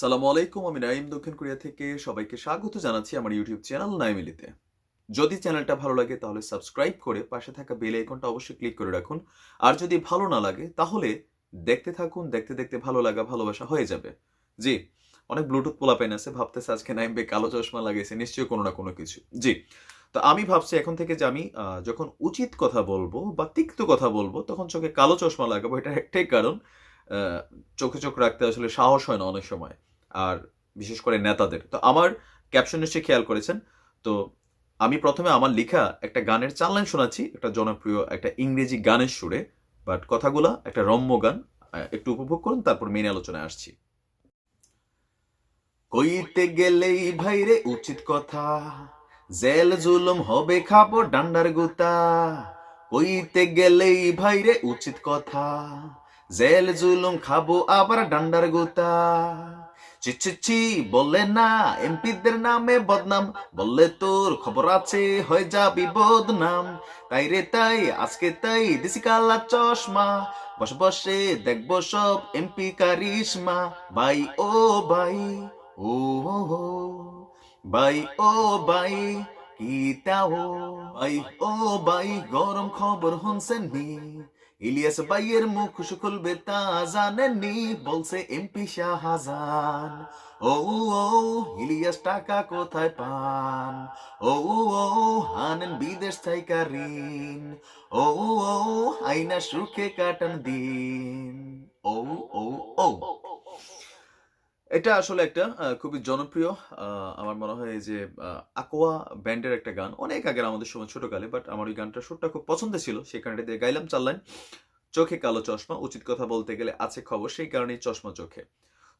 সালামু আলাইকুম, আমি নাইম দক্ষিণ কোরিয়া থেকে সবাইকে স্বাগত জানাচ্ছি আমার ইউটিউব চ্যানেল নাইমিলিতে। যদি চ্যানেলটা ভালো লাগে তাহলে সাবস্ক্রাইব করে পাশে থাকা বেল আইকনটা অবশ্যই ক্লিক করে রাখুন। আর যদি ভালো না লাগে তাহলে দেখতে থাকুন, দেখতে দেখতে ভালো লাগা, ভালোবাসা হয়ে যাবে। জি, অনেক ব্লুটুথ পোলা পেন আছে, ভাবতেছে আজকে নাইম বে কালো চশমা লাগিয়েছে নিশ্চয়ই কোনো না কোনো কিছু। জি, তো আমি ভাবছি এখন থেকে যে আমি যখন উচিত কথা বলব বা তিক্ত কথা বলব, তখন চোখে কালো চশমা লাগাবো, এটা একটাই কারণ। চোখে চোখ রাখতে আসলে সাহস হয় না অনেক সময়, আর বিশেষ করে নেতাদের। তো আমার ক্যাপশন নিশ্চয়ই খেয়াল করেছেন। তো আমি প্রথমে আমার লেখা একটা গানের চার লাইন শোনাচ্ছি, একটা জনপ্রিয় একটা ইংরেজি গানের সুরে বাট কথাগুলা, একটা রম্য গান একটু উপভোগ করুন, তারপর মেন আলোচনায় আসছি। কইতে গেলেই ভাইরে উচিত কথা, জেল জুলুম হবে খাব ডান্ডার গুতা। কইতে গেলেই ভাইরে উচিত কথা জেল জুলুম খাব আবার ডান্ডার গুতা। ছি বললে না, এমপিদের নামে বদনাম। বললে তোর খবর আছে, হয়ে যাবি বদনাম। তাই রে তাই, আজকে তাই, দিছি কালা চশমা। বসে বসে দেখব সব এমপি কারিশমা। বাই, ও বাই, ও, হো বাই, ও, বাই, কি কিতাও বাই, ও, বাই, গরম খবর শুনছেন নি ইলিয়াস ভাইয়ের মুখ খুলবে তা জানেননি, বলছে এমপি শাহজান ও ও ইলিয়াস টাকা কোথায় পান? ও ও আনেন বিদেশ থাইকা ঋণ। ও ও আইনা সুখে কাটান দিন। ও ও ও এটা আসলে একটা খুবই জনপ্রিয় আমার মনে হয় যে আকোয়া ব্যান্ডের একটা গান। অনেক আগের আমাদের সময় ছোটকালে বাট আমার ওই গানটা সুরটা খুব পছন্দ ছিল। সেই কারণে দিয়ে গাইলাম চাললাম চোখে কালো চশমা, উচিত কথা বলতে গেলে আছে খবর, সেই কারণেই চশমা চোখে।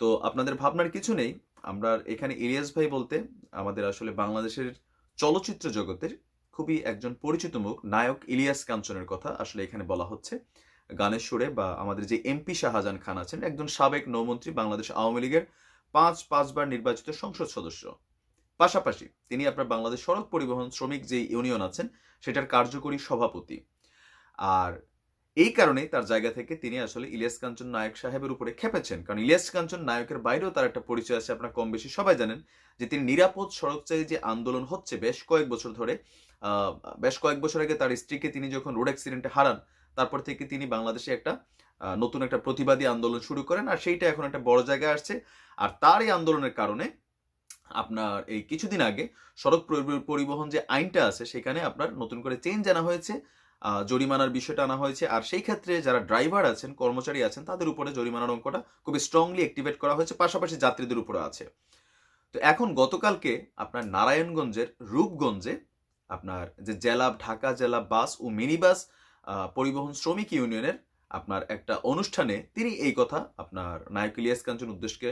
তো আপনাদের ভাবনার কিছু নেই। আমরা এখানে ইলিয়াস ভাই বলতে আমাদের আসলে বাংলাদেশের চলচ্চিত্র জগতের খুবই একজন পরিচিত মুখ, নায়ক ইলিয়াস কাঞ্চনের কথা আসলে এখানে বলা হচ্ছে। গানের সুরে বা আমাদের যে এমপি শাহজাহান খান আছেন, একজন সাবেক নৌমন্ত্রী বাংলাদেশ আওয়ামী লীগের পাঁচ, পাঁচবার নির্বাচিত সংসদ সদস্য। পাশাপাশি তিনি আপনার বাংলাদেশ সড়ক পরিবহন শ্রমিক যে ইউনিয়ন আছেন, সেটার কার্যকরী সভাপতি। আর এই কারণে তার জায়গা থেকে তিনি আসলে ইলিয়াস কাঞ্চন নায়ক সাহেবের উপরে খেপেছেন। কারণ ইলিয়াস কাঞ্চন নায়কের বাইরেও তার একটা পরিচয় আছে, আপনার কম বেশি সবাই জানেন যে তিনি নিরাপদ সড়ক চাই যে আন্দোলন হচ্ছে, বেশ কয়েক বছর ধরে বেশ কয়েক বছর আগে তার স্ত্রীকে তিনি যখন রোড অ্যাক্সিডেন্টে হারান তারপর থেকে তিনি বাংলাদেশে একটা নতুন একটা প্রতিবাদী আন্দোলন শুরু করেন আর সেইটা এখন একটা বড় জায়গায় আসছে। আর তার এই আন্দোলনের কারণে আপনার এই কিছুদিন আগে সড়ক পরিবহন যে আইনটা আছে সেখানে আপনার নতুন করে চেঞ্জ আনা হয়েছে জরিমানার বিষয়টা আনা হয়েছে। আর সেই ক্ষেত্রে যারা ড্রাইভার আছেন, কর্মচারী আছেন, তাদের উপরে জরিমানার অঙ্কটা খুবই স্ট্রংলি অ্যাক্টিভেট করা হয়েছে। পাশাপাশি যাত্রীদের উপরে আছে। তো এখন গতকালকে আপনার নারায়ণগঞ্জের রূপগঞ্জে আপনার যে জেলা, ঢাকা জেলা বাস ও মিনি বাস পরিবহন শ্রমিক ইউনিয়নের আপনার একটা অনুষ্ঠানে তিনি এই কথা আপনার নায়ক ইলিয়াস কাঞ্চন উদ্দেশ্যকে,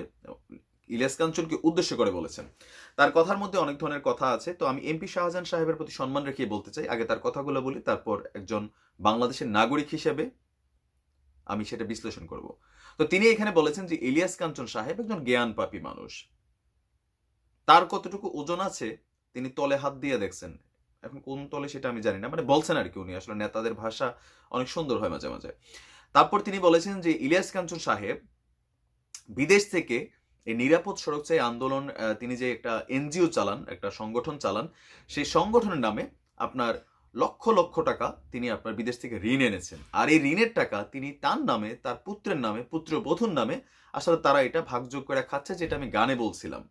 ইলিয়াস কাঞ্চনকে উদ্দেশ্য করে বলেছেন। তার কথার মধ্যে অনেক ধরনের কথা আছে, তো আমি এমপি শাহজাহান সাহেবের প্রতি সম্মান রেখে বলতে চাই। আগে তার কথাগুলো বলি, তারপর একজন বাংলাদেশের নাগরিক হিসেবে আমি সেটা বিশ্লেষণ করব। তো তিনি এখানে বলেছেন যে ইলিয়াস কাঞ্চন সাহেব একজন জ্ঞান পাপী মানুষ। তার কতটুকু ওজন আছে, তিনি তলে হাত দিয়ে দেখছেন। এখন কোন তলে সেটা আমি জানি না। মানে বলছেন আর কি উনি, আসলে নেতাদের ভাষা অনেক সুন্দর হয় মাঝে মাঝে। তারপর তিনি বলেছেন যে ইলিয়াস কাঞ্চন সাহেব বিদেশ থেকে এই নিরাপদ সড়ক চাই আন্দোলন তিনি যে একটা এনজিও চালান, একটা সংগঠন চালান, সেই সংগঠনের নামে আপনার লক্ষ লক্ষ টাকা তিনি আপনার বিদেশ থেকে ঋণ এনেছেন। আর এই ঋণের টাকা তিনি তার নামে, তার পুত্রের নামে, পুত্রবধূর নামে আসলে তারা এটা ভাগযোগ করে খাচ্ছে, যেটা আমি গানে বলছিলাম।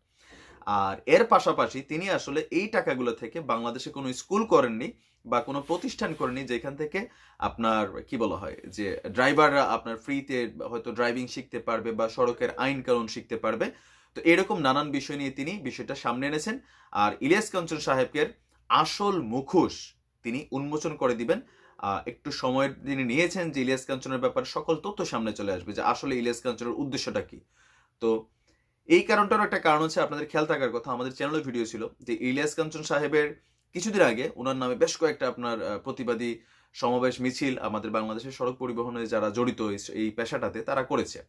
আর এর পাশাপাশি তিনি আসলে এই টাকাগুলো থেকে বাংলাদেশে কোনো স্কুল করেননি বা কোনো প্রতিষ্ঠান করেননি যেখান থেকে আপনার, কি বলা হয়, যে ড্রাইভাররা আপনার ফ্রিতে হয়তো ড্রাইভিং শিখতে পারবে বা সড়কের আইন কানুন শিখতে পারবে। তো এরকম নানান বিষয় নিয়ে তিনি বিষয়টা সামনে এনেছেন। আর ইলিয়াস কাঞ্চন সাহেবের আসল মুখোশ তিনি উন্মোচন করে দিবেন। একটু সময় তিনি নিয়েছেন যে ইলিয়াস কাঞ্চনের ব্যাপারে সকল তথ্য সামনে চলে আসবে যে আসলে ইলিয়াস কাঞ্চনের উদ্দেশ্যটা কি। তো এই কারণটারও একটা কারণ হচ্ছে আপনাদের খেয়াল থাকার কথা, আমাদের চ্যানেলে ভিডিও ছিল যে ইলিয়াস কাঞ্চন সাহেবের কিছুদিন আগে ওনার নামে বেশ কয়েকটা আপনার প্রতিবাদী সমাবেশ মিছিল আমাদের বাংলাদেশের সড়ক পরিবহনে যারা জড়িত এই- পেশাটাতে তারা করেছে।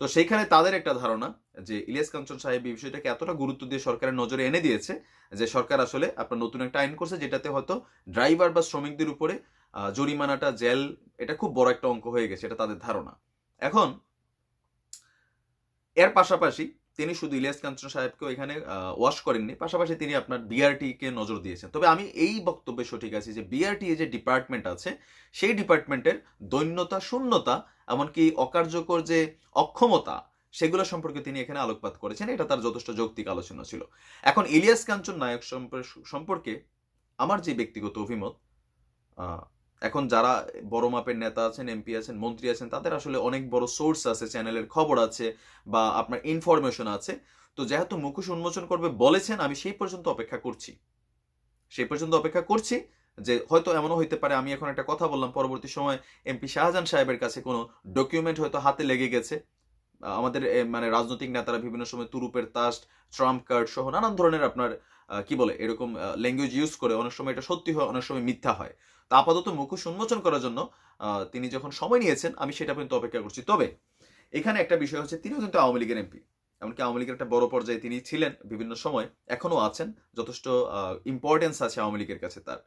তো সেইখানে তাদের একটা ধারণা যে ইলিয়াস কাঞ্চন সাহেব এই বিষয়টাকে এতটা গুরুত্ব দিয়ে সরকারের নজরে এনে দিয়েছে যে সরকার আসলে আপনার নতুন একটা আইন করছে যেটাতে হয়তো ড্রাইভার বা শ্রমিকদের উপরে জরিমানাটা, জেল, এটা খুব বড় একটা অঙ্ক হয়ে গেছে, এটা তাদের ধারণা। এখন, এর পাশাপাশি তিনি শুধু ইলিয়াস কাঞ্চন সাহেবকেও এখানে ওয়াশ করেননি, পাশাপাশি তিনি আপনার বিআরটি কে নজর দিয়েছেন। তবে আমি এই বক্তব্যে সঠিক আছি যে বিআরটি যে ডিপার্টমেন্ট আছে, সেই ডিপার্টমেন্টের দৈন্যতা, শূন্যতা, এমনকি অকার্যকর যে অক্ষমতা, সেগুলো সম্পর্কে তিনি এখানে আলোকপাত করেছেন, এটা তার যথেষ্ট যৌক্তিক আলোচনা ছিল। এখন ইলিয়াস কাঞ্চন নায়ক সম্পর্কে আমার যে ব্যক্তিগত অভিমত এখন যারা বড় মাপের নেতা আছেন এমপি আছেন, মন্ত্রী আছেন, তাদের আসলে অনেক বড় সোর্স আছে চ্যানেলের খবর আছে বা আপনার ইনফরমেশন আছে। তো যেহেতু মুখোশ উন্মোচন করবে বলেছেন, আমি সেই পর্যন্ত অপেক্ষা করছি। সেই পর্যন্ত অপেক্ষা করছি যে হয়তো এমনও হইতে পারে, আমি এখন একটা কথা বললাম, পরবর্তী সময় এমপি শাহজাহান সাহেবের কাছে কোনো ডকুমেন্ট হয়তো হাতে লেগে গেছে। আমাদের মানে রাজনৈতিক নেতারা বিভিন্ন সময় তুরুপের তাস্ট, ট্রাম্প কার্ড সহ নানান ধরনের আপনার কি বলে, এরকম ল্যাঙ্গুয়েজ ইউজ করে অনেক সময় এটা সত্যি হয়, অনেক সময় মিথ্যা হয়। তা আপাতত মুখোশ উন্মোচন করার জন্য তিনি যখন সময় নিয়েছেন, আমি সেটা পর্যন্ত অপেক্ষা করছি। তবে, এখানে একটা বিষয় হচ্ছে তিনিও কিন্তু আওয়ামী লীগের এমপি। এমনকি আওয়ামী লীগের একটা বড় পর্যায়ে তিনি ছিলেন বিভিন্ন সময় এখনও আছেন, যথেষ্ট ইম্পর্টেন্স আছে আওয়ামী লীগের কাছে তার।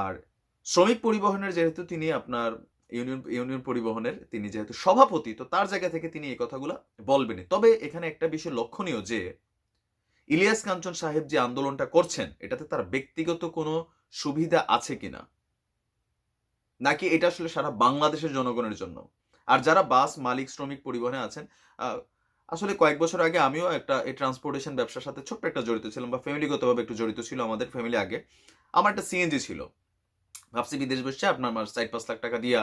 আর শ্রমিক পরিবহনের যেহেতু তিনি আপনার ইউনিয়ন ইউনিয়ন পরিবহনের তিনি যেহেতু সভাপতি, তো তার জায়গা থেকে তিনি এই কথাগুলো বলবেনই। তবে এখানে একটা বিষয় লক্ষণীয় যে, ইলিয়াস কাঞ্চন সাহেব যে আন্দোলনটা করছেন, এটাতে তার ব্যক্তিগত কোনো সুবিধা আছে কিনা? নাকি এটা আসলে সারা বাংলাদেশের জনগণের জন্য? আর যারা বাস মালিক, শ্রমিক পরিবহনে আছেন আসলে কয়েক বছর আগে আমিও একটা এই ট্রান্সপোর্টেশন ব্যবসার সাথে ছোট্ট একটা জড়িত ছিলাম বা ফ্যামিলিগতভাবে একটু জড়িত ছিল আমাদের ফ্যামিলি আগে। আমার একটা সিএনজি ছিল। ভাবছি বিদেশ বসছে আপনার মাস চার পাঁচ লাখ টাকা দিয়া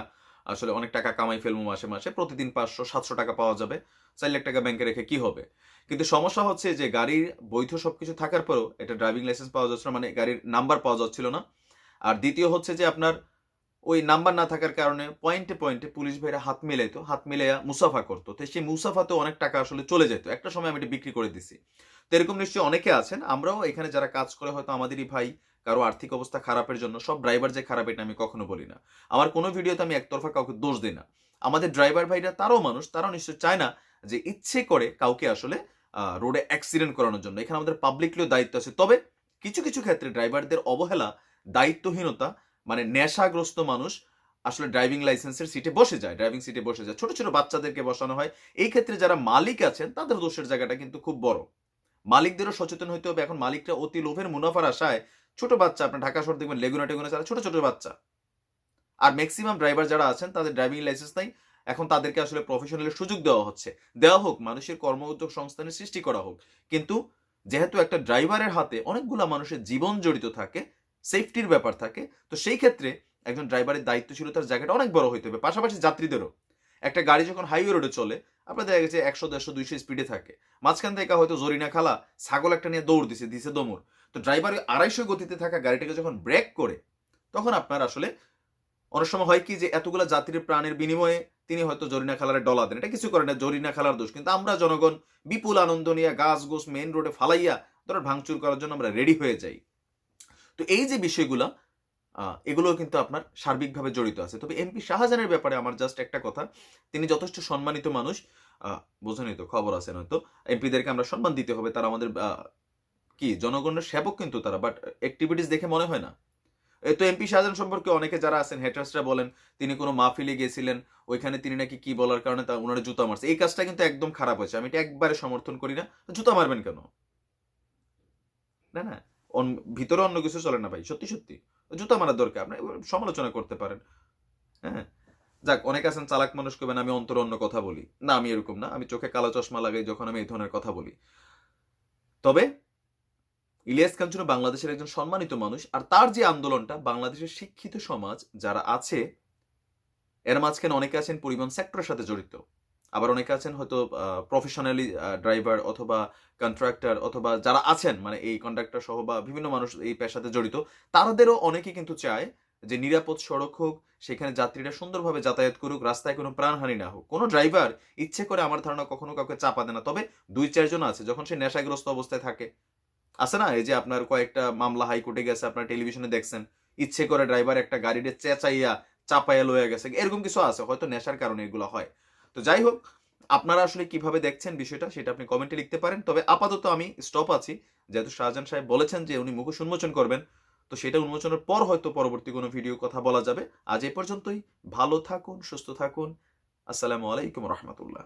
আসলে অনেক টাকা কামাই ফেলব মাসে মাসে। প্রতিদিন পাঁচশো, সাতশো টাকা পাওয়া যাবে। চার লাখ টাকা ব্যাংকে রেখে কি হবে? কিন্তু সমস্যা হচ্ছে যে গাড়ির বৈধ সব কিছু থাকার পরেও এটা ড্রাইভিং লাইসেন্স পাওয়া যাচ্ছিল মানে গাড়ির নাম্বার পাওয়া যাচ্ছিল না। আর দ্বিতীয় হচ্ছে যে আপনার ওই নাম্বার না থাকার কারণে পয়েন্টে পয়েন্টে পুলিশ ভাইরা হাত মিলাইতো, হাত মিলাইয়া মুসাফা করতো। তো সেই মুসাফাতে অনেক টাকা আসলে চলে যেত। একটা সময় আমি এটা বিক্রি করে দিছি। তো এরকম নিশ্চয়ই অনেকে আছেন, আমরাও এখানে যারা কাজ করে হয়তো আমাদেরই ভাই, কারও আর্থিক অবস্থা খারাপের জন্য, সব ড্রাইভার যে খারাপ এটা আমি কখনো বলি না। আমার কোনো ভিডিওতে আমি একতরফা কাউকে দোষ দিই না। আমাদের ড্রাইভার ভাইরা তারাও মানুষ, তারাও নিশ্চয় চায় না যে ইচ্ছে করে কাউকে আসলে রোডে অ্যাক্সিডেন্ট করানোর জন্য। এখানে আমাদের পাবলিকলিও দায়িত্ব আছে। তবে কিছু কিছু ক্ষেত্রে ড্রাইভারদের অবহেলা, দায়িত্বহীনতা মানে নেশাগ্রস্ত মানুষ আসলে ড্রাইভিং লাইসেন্সের সিটে বসে যায় ড্রাইভিং সিটে বসে যায়। ছোট ছোট বাচ্চাদেরকে বসানো হয়। এই ক্ষেত্রে যারা মালিক আছেন, তাদের দোষের জায়গাটা কিন্তু খুব বড়। মালিকদেরও সচেতন হইতে হবে। এখন মালিকরা অতি লোভের মুনাফার আশায় ছোট বাচ্চা, আপনার ঢাকা শহর দেখবেন লেগুনা টেগুনা চালা ছোট ছোট বাচ্চা। আর ম্যাক্সিমাম ড্রাইভার যারা আছেন, তাদের ড্রাইভিং লাইসেন্স নাই। এখন তাদেরকে আসলে প্রফেশনালের সুযোগ দেওয়া হচ্ছে। দেওয়া হোক, মানুষের কর্ম উদ্যোগ সংস্থানের সৃষ্টি করা হোক। কিন্তু যেহেতু একটা ড্রাইভারের হাতে অনেকগুলা মানুষের জীবন জড়িত থাকে সেফটির ব্যাপার থাকে। তো সেই ক্ষেত্রে একজন ড্রাইভারের দায়িত্বশীলতার জায়গাটা অনেক বড় হইতে হবে। পাশাপাশি যাত্রীদেরও। একটা গাড়ি যখন হাইওয়ে রোডে চলে, আপনার দেখা গেছে একশো, দেড়শো, দুইশো স্পিডে থাকে। মাঝখান থেকে হয়তো জরিনা খালা ছাগল একটা নিয়ে দৌড় দিছে দিছে দমর। তো ড্রাইভার আড়াইশো গতিতে থাকা গাড়িটাকে যখন ব্রেক করে, তখন আপনার আসলে অনেক সময় হয় কি যে এতগুলা যাত্রীর প্রাণের বিনিময়ে তিনি হয়তো জরিনা খালারে ডলা দেন। এটা কিছু করে না, জরিনা খালার দোষ। কিন্তু আমরা জনগণ বিপুল আনন্দ নিয়ে গাছ গোস মেইন রোডে ফালাইয়া ধরো ভাঙচুর করার জন্য আমরা রেডি হয়ে যাই। তো এই যে বিষয়গুলা এগুলো কিন্তু আপনার সার্বিকভাবে জড়িত আছে। তবে এমপি শাহজাহানের ব্যাপারে আমার জাস্ট একটা কথা তিনি যথেষ্ট সম্মানিত মানুষ আহ, বোঝেনই তো খবর আছে নয়তো। এমপিদেরকে আমরা সম্মান দিতে হবে তারা আমাদের কি জনগণের সেবক কিন্তু তারা বাট অ্যাক্টিভিটিস দেখে মনে হয় না। তো এমপি শাহজাহান সম্পর্কে অনেকে যারা আছেন হেটার্সরা বলেন তিনি কোনো মাহফিলে গিয়েছিলেন ওইখানে তিনি নাকি কি বলার কারণে তা ওনারা জুতা মারছে। এই কাজটা কিন্তু একদম খারাপ হয়েছে। আমি এটা একবারে সমর্থন করি না। জুতা মারবেন কেন? না না। ভিতরে অন্য কিছু চলে না ভাই, সত্যি সত্যি। জুতা মারার দরকার, আপনি সমালোচনা করতে পারেন। হ্যাঁ? যাক, অনেক আছেন, চালাক মানুষ করবেন আমি অন্তর অন্য কথা বলি। না, আমি এরকম না, আমি চোখে কালো চশমা লাগাই যখন আমি এই ধরনের কথা বলি। তবে, ইলিয়াস কাঞ্চন বাংলাদেশের একজন সম্মানিত মানুষ, আর তার যে আন্দোলনটা, বাংলাদেশের শিক্ষিত সমাজ যারা আছে, এর মাঝখানে অনেকে আছেন পরিবহন সেক্টরের সাথে জড়িত। আবার অনেকে আছেন হয়তো প্রফেশনালি ড্রাইভার অথবা কন্ট্রাক্টর অথবা যারা আছেন মানে এই কন্ট্রাক্টর সহ বা বিভিন্ন মানুষ এই পেশাতে জড়িত তাদেরও অনেকে কিন্তু চায় যে নিরাপদ সড়ক হোক, সেখানে যাত্রীরা সুন্দরভাবে যাতায়াত করুক, রাস্তায় কোনো প্রাণহানি না হোক। কোনো ড্রাইভার ইচ্ছে করে আমার ধারণা কখনো কাউকে চাপা দেয় না। তবে দুই চারজন আছে, যখন সে নেশাগ্রস্ত অবস্থায় থাকে, আছে না? এই যে আপনার কয়েকটা মামলা হাইকোর্টে গেছে, আপনার টেলিভিশনে দেখছেন, ইচ্ছে করে ড্রাইভার একটা গাড়িতে চেঁচাইয়া, চাপাইয়া লয়ে গেছে, এরকম কিছু আছে, হয়তো নেশার কারণে এগুলো হয়। তো যাই হোক, আপনারা আসলে কীভাবে দেখছেন বিষয়টা সেটা আপনি কমেন্টে লিখতে পারেন। তবে আপাতত আমি স্টপ আছি। যেহেতু শাহজাহান সাহেব বলেছেন যে উনি মুখোশ উন্মোচন করবেন, তো সেটা উন্মোচনের পর হয়তো পরবর্তী কোনো ভিডিও কথা বলা যাবে। আজ এ পর্যন্তই। ভালো থাকুন, সুস্থ থাকুন। আসসালামু আলাইকুম রহমতুল্লাহ।